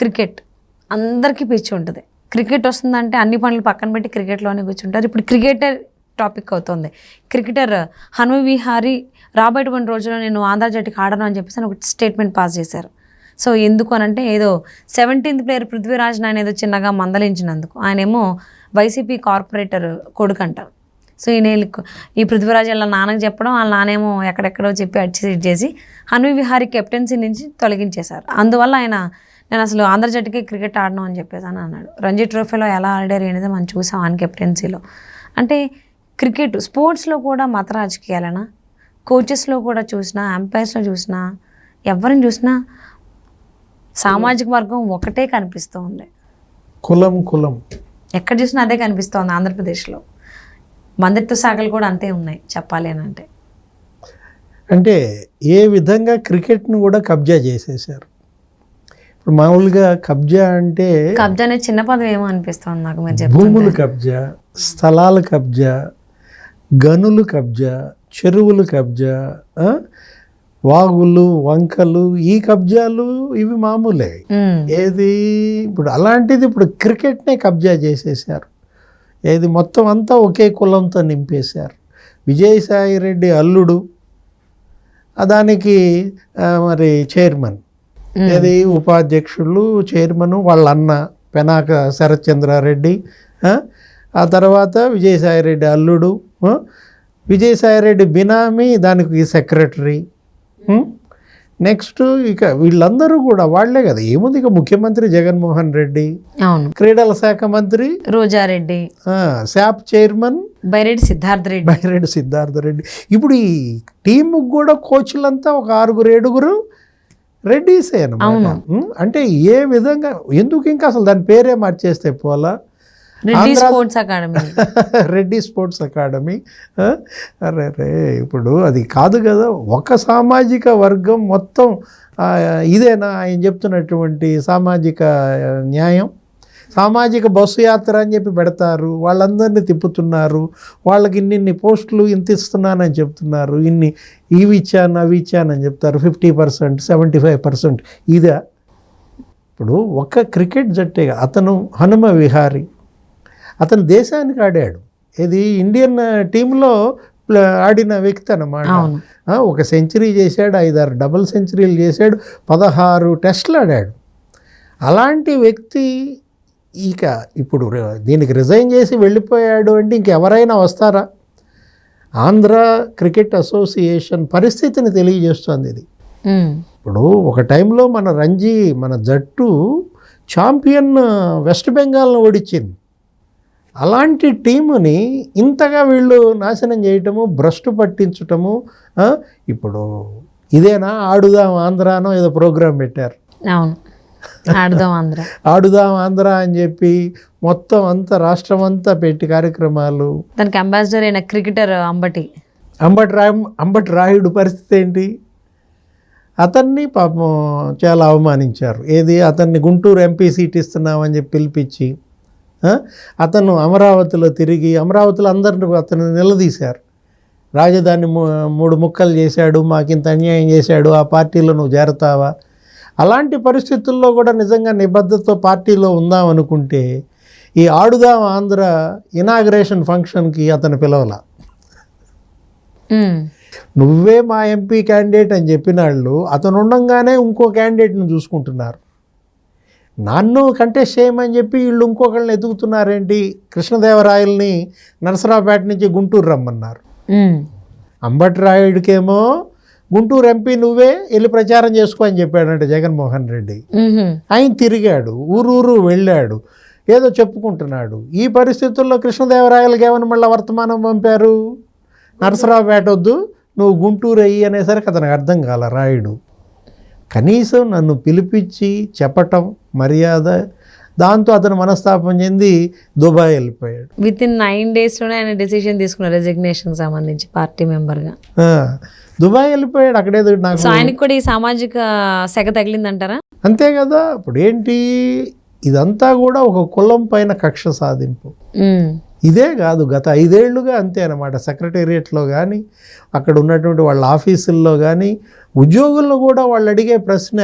Cricket. అందరికీ పిచ్చి ఉంటుంది. క్రికెట్ వస్తుందంటే అన్ని పనులు పక్కన పెట్టి క్రికెట్లోనే కూర్చుంటారు. ఇప్పుడు క్రికెటర్ టాపిక్ అవుతుంది. క్రికెటర్ హను విహారీ రాబోయేటువంటి రోజుల్లో నేను ఆంధ్ర జట్టుకి ఆడను అని చెప్పేసి ఒక స్టేట్మెంట్ పాస్ చేశారు. సో ఎందుకు అనంటే ఏదో సెవెంటీన్త్ ప్లేయర్ పృథ్వీరాజ్ నాయన ఏదో చిన్నగా మందలించినందుకు. ఆయనేమో వైసీపీ కార్పొరేటర్ కొడుకంట సో ఈయన ఈ పృథ్వీరాజ్ వాళ్ళ నాన్నకి చెప్పడం వాళ్ళ నానేమో ఎక్కడెక్కడో చెప్పి అడ్జస్ట్ చేసి హను విహారీ కెప్టెన్సీ నుంచి తొలగించేశారు. అందువల్ల ఆయన నేను అసలు ఆంధ్ర జట్టుకి క్రికెట్ ఆడను అని చెప్పేసి అని అన్నాడు. రంజీ ట్రోఫీలో ఎలా ఆడారు అనేది మనం చూసాం ఆన్ కెప్టెన్సీలో. అంటే క్రికెట్ స్పోర్ట్స్లో కూడా మత రాజకీయాలనా? కోచెస్లో కూడా చూసినా అంపైర్స్లో చూసినా ఎవరిని చూసినా సామాజిక వర్గం ఒకటే కనిపిస్తూ ఉంది కులం కులం. ఎక్కడ చూసినా అదే కనిపిస్తోంది ఆంధ్రప్రదేశ్లో. మందిత్వ శాఖలు కూడా అంతే ఉన్నాయి చెప్పాలి అని అంటే. అంటే ఏ విధంగా క్రికెట్ను కూడా కబ్జా చేసేసారు ఇప్పుడు మామూలుగా కబ్జా అంటే కబ్జా అనేది చిన్న పదం ఏమో అనిపిస్తోంది నాకు మీరు భూములు కబ్జా స్థలాల కబ్జా గనులు కబ్జా చెరువులు కబ్జా? వాగులు వంకలు ఈ కబ్జాలు ఇవి మామూలే. ఏది ఇప్పుడు అలాంటిది ఇప్పుడు క్రికెట్నే కబ్జా చేసేసారు ఏది మొత్తం అంతా ఒకే కులంతో నింపేశారు. విజయసాయి రెడ్డి అల్లుడు దానికి మరి చైర్మన్. ఏది? ఉపాధ్యక్షులు చైర్మన్ వాళ్ళ అన్న పెనాక శరత్చంద్రారెడ్డి ఆ? ఆ తర్వాత విజయసాయిరెడ్డి అల్లుడు? విజయసాయిరెడ్డి బినామీ దానికి సెక్రటరీ నెక్స్ట్ ఇక వీళ్ళందరూ కూడా వాళ్ళే కదా. ఏముంది ఇక ముఖ్యమంత్రి జగన్మోహన్ రెడ్డి అవును. క్రీడల శాఖ మంత్రి రోజారెడ్డి శాప్ చైర్మన్ బైరెడ్డి సిద్ధార్థ రెడ్డి బైరెడ్డి సిద్ధార్థ రెడ్డి ఇప్పుడు ఈ టీముకు కూడా కోచ్లంతా ఒక ఆరుగురు ఏడుగురు రెడ్డిసే అనమాట? అంటే ఏ విధంగా ఎందుకు ఇంకా అసలు దాని పేరే మార్చేస్తే పోలా? Reddy sports academy. Reddy sports academy? అరే రే ఇప్పుడు అది కాదు కదా ఒక సామాజిక వర్గం మొత్తం ఇదేనా ఆయన చెప్తున్నటువంటి సామాజిక న్యాయం? సామాజిక బస్సు యాత్ర అని చెప్పి పెడతారు. వాళ్ళందరినీ తిప్పుతున్నారు. వాళ్ళకి ఇన్నిన్ని పోస్టులు ఇంత ఇస్తున్నానని చెప్తున్నారు. ఇన్ని ఇవి ఇచ్చాను అవి ఇచ్చానని చెప్తారు. Fifty percent seventy five percent ఇదా? ఇప్పుడు ఒక్క క్రికెట్ జట్టే కాదు. అతను హనుమ విహారీ. అతను దేశానికి ఆడాడు. ఇది ఇండియన్ టీంలో ఆడిన వ్యక్తి అన్నమాట. ఆ, ఒక సెంచరీ చేశాడు ఐదారు డబుల్ సెంచరీలు చేశాడు పదహారు టెస్టులు ఆడాడు. అలాంటి వ్యక్తి ఇక ఇప్పుడు దీనికి రిజైన్ చేసి వెళ్ళిపోయాడు అంటే ఇంకెవరైనా వస్తారా? ఆంధ్ర క్రికెట్ అసోసియేషన్ పరిస్థితిని తెలియజేస్తుంది ఇది. ఇప్పుడు ఒక టైంలో మన రంజీ మన జట్టు ఛాంపియన్ వెస్ట్ బెంగాల్ను ఓడించింది. అలాంటి టీముని ఇంతగా వీళ్ళు నాశనం చేయటము భ్రష్టు పట్టించటము ఇప్పుడు ఇదేనా ఆడుదాం ఆంధ్రానో ఏదో ప్రోగ్రాం పెట్టారు. అవును. ఆడదాం ఆంధ్ర. అని చెప్పి మొత్తం అంతా రాష్ట్రం అంతా పెట్టి కార్యక్రమాలు. దానికి అంబాసిడర్ అయిన క్రికెటర్ అంబటి. అంబటి రా అంబటి రాయుడు పరిస్థితి ఏంటి? అతన్ని పాపం చాలా అవమానించారు. ఏది? అతన్ని గుంటూరు ఎంపీ సీట్ ఇస్తున్నామని చెప్పి పిలిపించి? అతను అమరావతిలో తిరిగి అమరావతిలో అందరిని అతను నిలదీశారు. రాజధాని మూడు ముక్కలు చేశాడు మాకింత అన్యాయం చేశాడు ఆ పార్టీలో నువ్వు చేరతావా? అలాంటి పరిస్థితుల్లో కూడా నిజంగా నిబద్ధతతో పార్టీలో ఉందాం అనుకుంటే ఈ ఆడుదాం ఆంధ్ర ఇనాగ్రేషన్ ఫంక్షన్కి అతను పిలవలా. నువ్వే మా ఎంపీ క్యాండిడేట్ అని చెప్పిన వాళ్ళు అతను ఉండంగానే ఇంకో క్యాండిడేట్ని చూసుకుంటున్నారు. నన్ను కంటెస్ట్ చేయమని చెప్పి వీళ్ళు ఇంకొకళ్ళని ఎదుగుతున్నారేంటి? కృష్ణదేవరాయల్ని నరసరావుపేట నుంచి గుంటూరు రమ్మన్నారు. ఉమ్, అంబటి రాయుడికేమో గుంటూరు ఎంపీ నువ్వే వెళ్ళి ప్రచారం చేసుకో అని చెప్పాడంట జగన్మోహన్ రెడ్డి. ఆయన తిరిగాడు ఊరూరు వెళ్ళాడు ఏదో చెప్పుకుంటున్నాడు. ఈ పరిస్థితుల్లో కృష్ణదేవరాయలకి ఏమని మళ్ళీ వర్తమానం పంపారు? నరసరావుపేట వద్దు నువ్వు గుంటూరు అయ్యి అనేసరికి అతనికి అర్థం కాల రాయుడు. కనీసం నన్ను పిలిపించి చెప్పటం మర్యాద దాంతో అతను మనస్తాపం చెంది దుబాయ్ వెళ్ళిపోయాడు. విత్ ఇన్ నైన్ డేస్లోనే ఆయన డెసిషన్ తీసుకున్నారు రెసిగ్నేషన్ సంబంధించి పార్టీ మెంబర్గా. దుబాయ్ వెళ్ళిపోయాడు అక్కడేదో నాకు ఆయనకి కూడా ఈ సామాజిక సెగ తగిలిందంటారా? అంతే కదా ఇప్పుడు ఏంటి ఇదంతా కూడా ఒక కులం పైన కక్ష సాధింపు. ఇదే కాదు గత ఐదేళ్ళుగా అంతే అనమాట సెక్రటేరియట్లో కానీ అక్కడ ఉన్నటువంటి వాళ్ళ ఆఫీసుల్లో కానీ ఉద్యోగులను కూడా వాళ్ళు అడిగే ప్రశ్న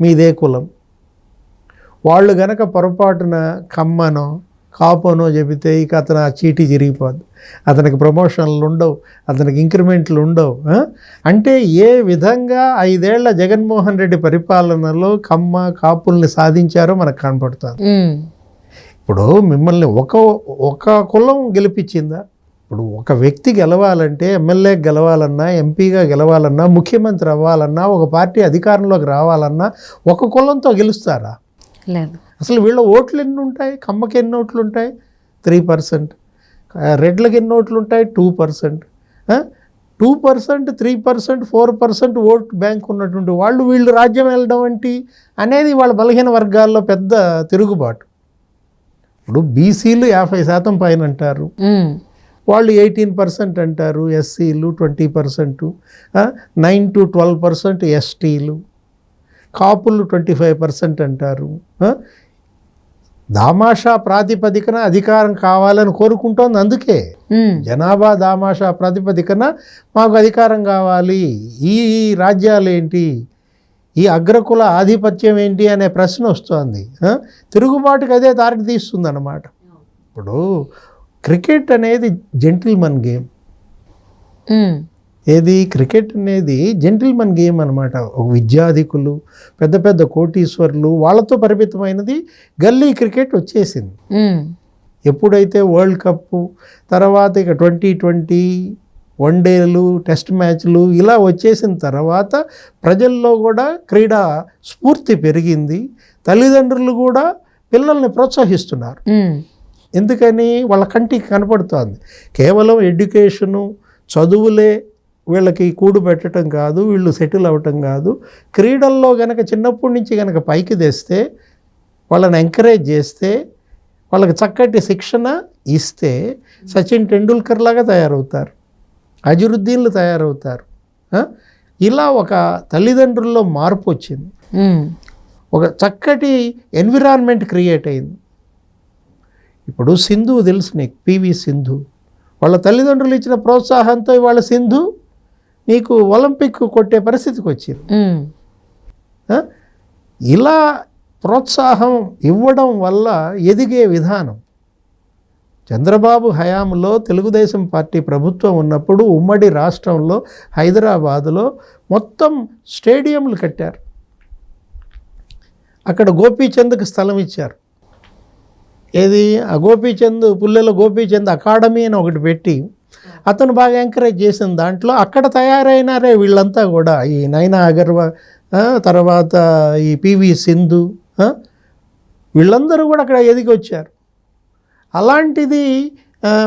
మీదే కులం. వాళ్ళు గనక పొరపాటున కమ్మనో కాపోనో చెబితే ఇక అతను ఆ చీటీ చిరిగిపోద్ది అతనికి ప్రమోషన్లు ఉండవు అతనికి ఇంక్రిమెంట్లు ఉండవు? అంటే ఏ విధంగా ఐదేళ్ళ జగన్మోహన్ రెడ్డి పరిపాలనలో కమ్మ కాపుల్ని సాధించారో మనకు కనపడుతుంది. ఇప్పుడు మిమ్మల్ని ఒక ఒక కులం గెలిపించిందా? ఇప్పుడు ఒక వ్యక్తి గెలవాలంటే ఎమ్మెల్యే గెలవాలన్నా ఎంపీగా గెలవాలన్నా ముఖ్యమంత్రి అవ్వాలన్నా ఒక పార్టీ అధికారంలోకి రావాలన్నా ఒక కులంతో గెలుస్తారా? లేదు. అసలు వీళ్ళ ఓట్లు ఎన్ని ఉంటాయి? కమ్మకి ఎన్ని ఓట్లు ఉంటాయి? Three percent. రెడ్లకి ఎన్ని ఓట్లు ఉంటాయి? Two percent. Two percent three percent four percent vote bank ఉన్నటువంటి వాళ్ళు వీళ్ళు రాజ్యం వెళ్ళడం ఏంటి? అనేది వాళ్ళ బలహీన వర్గాల్లో పెద్ద తిరుగుబాటు. ఇప్పుడు బీసీలు యాభై శాతం పైన అంటారు. వాళ్ళు ఎయిటీన్ పర్సెంట్ అంటారు ఎస్సీలు twenty percent nine to twelve percent ఎస్టీలు. కాపులు ట్వంటీ ఫైవ్ పర్సెంట్ అంటారు? దామాషా ప్రాతిపదికన అధికారం కావాలని కోరుకుంటోంది అందుకే. జనాభా దామాషా ప్రాతిపదికన మాకు అధికారం కావాలి. ఈ ఈ రాజ్యాలు ఏంటి? ఈ అగ్రకుల ఆధిపత్యం ఏంటి అనే ప్రశ్న వస్తుంది? తిరుగుబాటుకి అదే దారికి తీస్తుంది అన్నమాట ఇప్పుడు క్రికెట్ అనేది జెంటిల్మన్ గేమ్ ఏది? క్రికెట్ అనేది జెంటిల్మన్ గేమ్ అనమాట ఒక విద్యాధికులు పెద్ద పెద్ద కోటీశ్వర్లు వాళ్ళతో పరిమితమైనది గల్లీ క్రికెట్ వచ్చేసింది. ఎప్పుడైతే వరల్డ్ కప్పు తర్వాత ఇక ట్వంటీ ట్వంటీ వన్డేలు టెస్ట్ మ్యాచ్లు ఇలా వచ్చేసిన తర్వాత ప్రజల్లో కూడా క్రీడా స్ఫూర్తి పెరిగింది. తల్లిదండ్రులు కూడా పిల్లల్ని ప్రోత్సహిస్తున్నారు. ఎందుకని? వాళ్ళ కంటికి కనపడుతోంది. కేవలం ఎడ్యుకేషను చదువులే వీళ్ళకి కూడు పెట్టడం కాదు వీళ్ళు సెటిల్ అవ్వటం కాదు. క్రీడల్లో గనక చిన్నప్పటి నుంచి గనక పైకి తెస్తే వాళ్ళని ఎంకరేజ్ చేస్తే వాళ్ళకి చక్కటి శిక్షణ ఇస్తే సచిన్ టెండూల్కర్ లాగా తయారవుతారు. అజరుద్దీన్లు తయారవుతారు? ఇలా ఒక తల్లిదండ్రుల్లో మార్పు వచ్చింది. ఒక చక్కటి ఎన్విరాన్మెంట్ క్రియేట్ అయింది. ఇప్పుడు సింధు తెలుసు నీకు పివి సింధు. వాళ్ళ తల్లిదండ్రులు ఇచ్చిన ప్రోత్సాహంతో ఇవాళ సింధు నీకు ఒలింపిక్ కొట్టే పరిస్థితికి వచ్చింది? ఇలా ప్రోత్సాహం ఇవ్వడం వల్ల ఎదిగే విధానం. చంద్రబాబు హయాంలో తెలుగుదేశం పార్టీ ప్రభుత్వం ఉన్నప్పుడు ఉమ్మడి రాష్ట్రంలో హైదరాబాదులో మొత్తం స్టేడియంలు కట్టారు. అక్కడ గోపీచంద్కి స్థలం ఇచ్చారు. ఏది? ఆ గోపీచంద్ పుల్లెల గోపీచంద్ అకాడమీ అని ఒకటి పెట్టి అతను బాగా ఎంకరేజ్ చేసిన దాంట్లో అక్కడ తయారైనారే వీళ్ళంతా కూడా. ఈ నైనా అగర్వాల్ తర్వాత ఈ పివి సింధు వీళ్ళందరూ కూడా అక్కడ ఎదిగి వచ్చారు అలాంటిది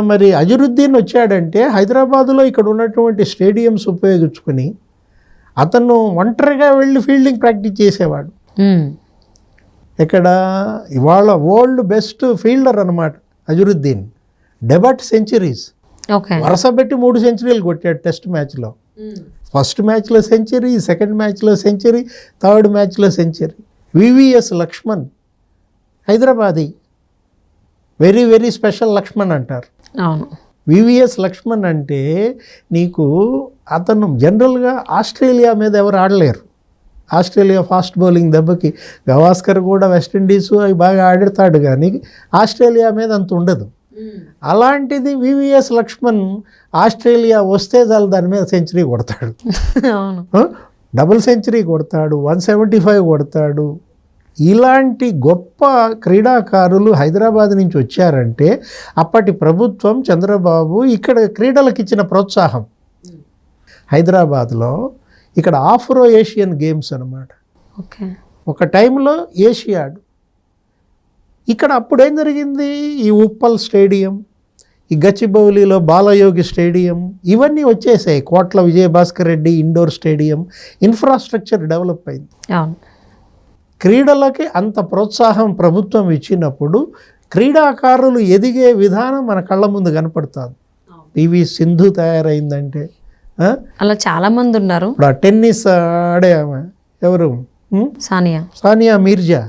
మరి అజరుద్దీన్ వచ్చాడంటే హైదరాబాదులో ఇక్కడ ఉన్నటువంటి స్టేడియంస్ ఉపయోగించుకొని అతను ఒంటరిగా వెళ్ళి ఫీల్డింగ్ ప్రాక్టీస్ చేసేవాడు. ఇక్కడ ఇవాళ వరల్డ్ బెస్ట్ ఫీల్డర్ అనమాట అజరుద్దీన్. Debut centuries. వరుస పెట్టి మూడు సెంచరీలు కొట్టాడు టెస్ట్ మ్యాచ్లో. ఫస్ట్ మ్యాచ్లో సెంచరీ సెకండ్ మ్యాచ్లో సెంచరీ థర్డ్ మ్యాచ్లో century. VVS Laxman Hyderabadi. Very very special Laxman అంటారు. అవును. వివిఎస్ లక్ష్మణ్ అంటే నీకు అతను జనరల్గా ఆస్ట్రేలియా మీద ఎవరు ఆడలేరు. ఆస్ట్రేలియా ఫాస్ట్ బౌలింగ్ దెబ్బకి గవాస్కర్ కూడా వెస్టిండీస్ అవి బాగా ఆడతాడు కానీ ఆస్ట్రేలియా మీద అంత ఉండదు. అలాంటిది వివిఎస్ లక్ష్మణ్ ఆస్ట్రేలియా వస్తే చాలు దాని మీద సెంచరీ కొడతాడు? డబుల్ సెంచరీ కొడతాడు వన్ సెవెంటీ ఫైవ్ కొడతాడు. ఇలాంటి గొప్ప క్రీడాకారులు హైదరాబాద్ నుంచి వచ్చారంటే అప్పటి ప్రభుత్వం చంద్రబాబు ఇక్కడ క్రీడలకు ఇచ్చిన ప్రోత్సాహం. హైదరాబాద్లో ఇక్కడ ఆఫ్రో ఏషియన్ గేమ్స్ అన్నమాట. ఓకే. ఒక టైంలో ఏషియాడ్ ఇక్కడ అప్పుడు ఏం జరిగింది? ఈ ఉప్పల్ స్టేడియం ఈ గచ్చిబౌలిలో బాలయోగి స్టేడియం ఇవన్నీ వచ్చేసాయి. Kotla Vijayabhaskar Reddy indoor stadium infrastructure develop అయింది. అవును. క్రీడలకి అంత ప్రోత్సాహం ప్రభుత్వం ఇచ్చినప్పుడు క్రీడాకారులు ఎదిగే విధానం మన కళ్ళ ముందు కనపడుతుంది. పివి సింధు తయారైందంటే? అలా చాలా మంది ఉన్నారు టెన్నిస్ ఆడే ఆమె ఎవరు? సానియా. సానియా మీర్జా.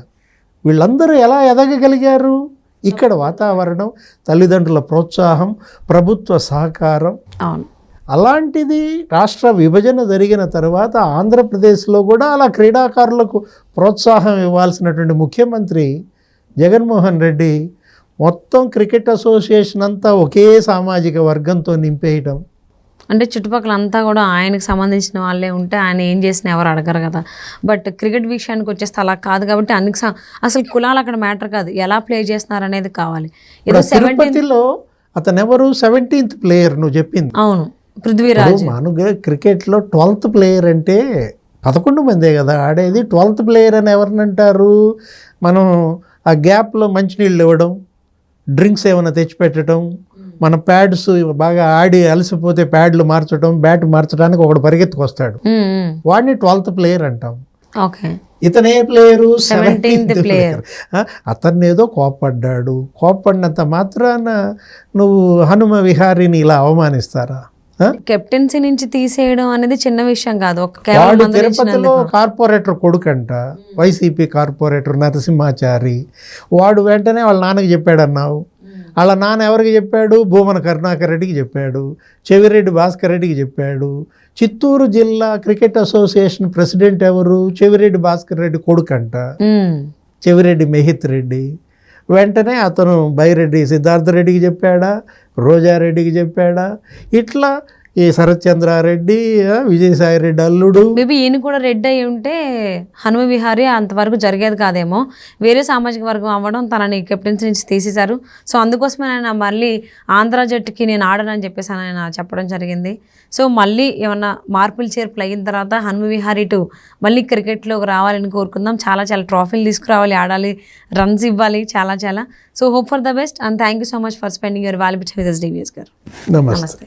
వీళ్ళందరూ ఎలా ఎదగగలిగారు? ఇక్కడ వాతావరణం తల్లిదండ్రుల ప్రోత్సాహం ప్రభుత్వ సహకారం. అవును. అలాంటిది రాష్ట్ర విభజన జరిగిన తర్వాత ఆంధ్రప్రదేశ్లో కూడా అలా క్రీడాకారులకు ప్రోత్సాహం ఇవ్వాల్సినటువంటి ముఖ్యమంత్రి జగన్మోహన్ రెడ్డి మొత్తం క్రికెట్ అసోసియేషన్ అంతా ఒకే సామాజిక వర్గంతో నింపేయటం. అంటే చుట్టుపక్కల అంతా కూడా ఆయనకు సంబంధించిన వాళ్ళే ఉంటే ఆయన ఏం చేసినా ఎవరు అడగరు కదా. బట్ క్రికెట్ విషయానికి వచ్చేస్తే అలా కాదు కాబట్టి అన్ని అసలు కులాలు అక్కడ మ్యాటర్ కాదు. ఎలా ప్లే చేస్తున్నారు అనేది కావాలి. ఏదో సెవెంటీన్ తిరుపతిలో అతను ఎవరు సెవెంటీన్త్ ప్లేయర్ నువ్వు చెప్పింది. అవును. పృథ్వీరాజ్. మామూలుగా క్రికెట్లో ట్వెల్త్ ప్లేయర్ అంటే పదకొండు మందే కదా. ఆడేది ట్వెల్త్ ప్లేయర్ అని ఎవరిని అంటారు? మనం ఆ గ్యాప్లో మంచినీళ్ళు ఇవ్వడం డ్రింక్స్ ఏమైనా తెచ్చిపెట్టడం మన ప్యాడ్స్ బాగా ఆడి అలసిపోతే ప్యాడ్లు మార్చడం బ్యాట్ మార్చడానికి ఒకడు పరిగెత్తుకొస్తాడు. వాడిని ట్వెల్త్ ప్లేయర్ అంటాం. ఇతనే ప్లేయరు? 17th seventeenth. ప్లేయర్ అతన్ని ఏదో కోప్పడ్డాడు. కోప్పడినంత మాత్రాన నువ్వు హనుమ విహారిని ఇలా అవమానిస్తారా? కెప్టెన్సీ నుంచి తీసేయడం అనేది చిన్న విషయం కాదు. తిరుపతిలో కార్పొరేటర్ కొడుకంట. YCP corporator Narasimhachari. వాడు వెంటనే వాళ్ళ నాన్నకి చెప్పాడన్నావు. వాళ్ళ నాన్న ఎవరికి చెప్పాడు? భూమన కరుణాకర్ రెడ్డికి చెప్పాడు. చెవిరెడ్డి భాస్కర్ రెడ్డికి చెప్పాడు. చిత్తూరు జిల్లా క్రికెట్ అసోసియేషన్ ప్రెసిడెంట్ ఎవరు? చెవిరెడ్డి భాస్కర్ రెడ్డి కొడుకంట. చెవిరెడ్డి మెహిత్ రెడ్డి. వెంటనే అతను బైరెడ్డి సిద్ధార్థ రెడ్డికి చెప్పాడా? రోజారెడ్డికి చెప్పాడా? ఇట్లా ఈ శరత్చంద్రారెడ్డి విజయసాయి రెడ్డి అల్లుడు. మేబీ ఈయన కూడా రెడ్ అయి ఉంటే హనుమ విహారీ అంతవరకు జరిగేది కాదేమో. వేరే సామాజిక వర్గం అవ్వడం తనని కెప్టెన్సీ నుంచి తీసేశారు. సో అందుకోసమే ఆయన మళ్ళీ ఆంధ్ర జట్టుకి నేను ఆడనని చెప్పేసి ఆయన చెప్పడం జరిగింది. సో మళ్ళీ ఏమన్నా మార్పులు చేర్పులు అయిన తర్వాత హనుమ విహారీ టు మళ్ళీ క్రికెట్లోకి రావాలని కోరుకుందాం. చాలా చాలా ట్రాఫీలు తీసుకురావాలి ఆడాలి రన్స్ ఇవ్వాలి చాలా చాలా. So hope for the best and thank you so much for spending your valuable with DVS garu. నమస్తే.